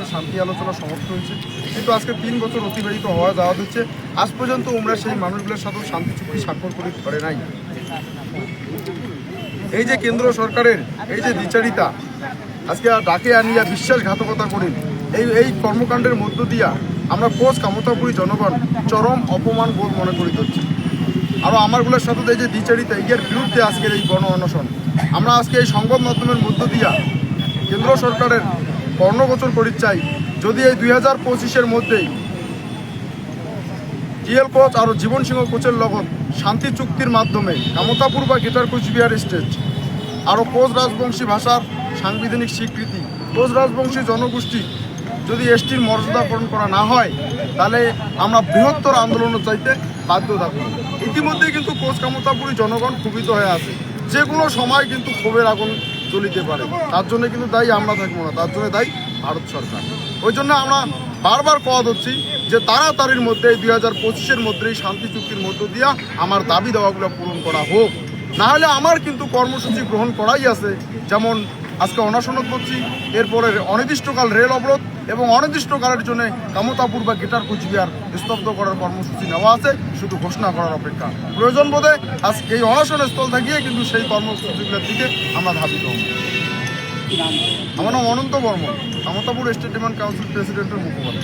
হচ্ছে শান্তি আলোচনা সমাপ্ত হয়েছে। কিন্তু আজকে তিন বছর অতিবাহিত হওয়া যাওয়া হচ্ছে আজ পর্যন্ত আমরা সেই মানুষগুলোর সাথেও শান্তি চুক্তি স্বাক্ষর করে করে নাই। এই যে কেন্দ্র সরকারের এই যে বিচারিতা, আজকে ডাকে আনিয়া বিশ্বাসঘাতকতা করে, এই এই কর্মকাণ্ডের মধ্য দিয়া আমরা কোচ কামতাপুরী জনগণ চরম অপমান বোধ মনে করি হচ্ছে। আরও আমারগুলোর সাথে এই যে দ্বিচারিতা এর বিরুদ্ধে আজকের এই গণ অনশন। আমরা আজকে এই সংবাদ মাধ্যমের মধ্য দিয়া কেন্দ্র সরকারের কর্ণগোচর করি চাই যদি এই দুই হাজার পঁচিশের মধ্যেই জিএল কোচ আর জীবন সিংহ কোচের লগত শান্তি চুক্তির মাধ্যমে কামতাপুর বা গেটার কোচবিহার স্টেট আরও কোচ রাজবংশী ভাষার সাংবিধানিক স্বীকৃতি, কোচ রাজবংশী জনগোষ্ঠী যদি এসটির মর্যাদাকরণ করা না হয়, তাহলে আমরা বৃহত্তর আন্দোলন চাইতে বাধ্য থাকব। ইতিমধ্যেই কিন্তু কোচ কামতাপুরী জনগণ ক্ষুভিত হয়ে আছে। যে কোনো সময় কিন্তু ক্ষোভের আগুন জ্বলিতে পারে। তার জন্য কিন্তু দায়ী আমরা থাকব না, তার জন্য দায়ী ভারত সরকার। ওই জন্য আমরা বারবার কওয়া হচ্ছি যে তাড়াতাড়ির মধ্যে, দুই হাজার পঁচিশের মধ্যেই শান্তি চুক্তির মধ্য দিয়া আমার দাবি দেওয়াগুলো পূরণ করা হোক। নাহলে আমার কিন্তু কর্মসূচি গ্রহণ করাই আছে, যেমন আজকে অনশনত করছি। এরপরে অনির্দিষ্টকাল রেল অবরোধ এবং অনির্দিষ্টকালের জন্য কামতাপুর বা গিটার কুচবিহার স্তব্ধ করার কর্মসূচি নেওয়া আছে, শুধু ঘোষণা করার অপেক্ষা। প্রয়োজন বোধে আজকে এই অনশন স্থল থাকিয়ে কিন্তু সেই কর্মসূচিগুলোর দিকে আমরা ধাবিত হব। আমার নাম Ananta Barman, Kamtapur state demand council প্রেসিডেন্টের মুখপাত্র।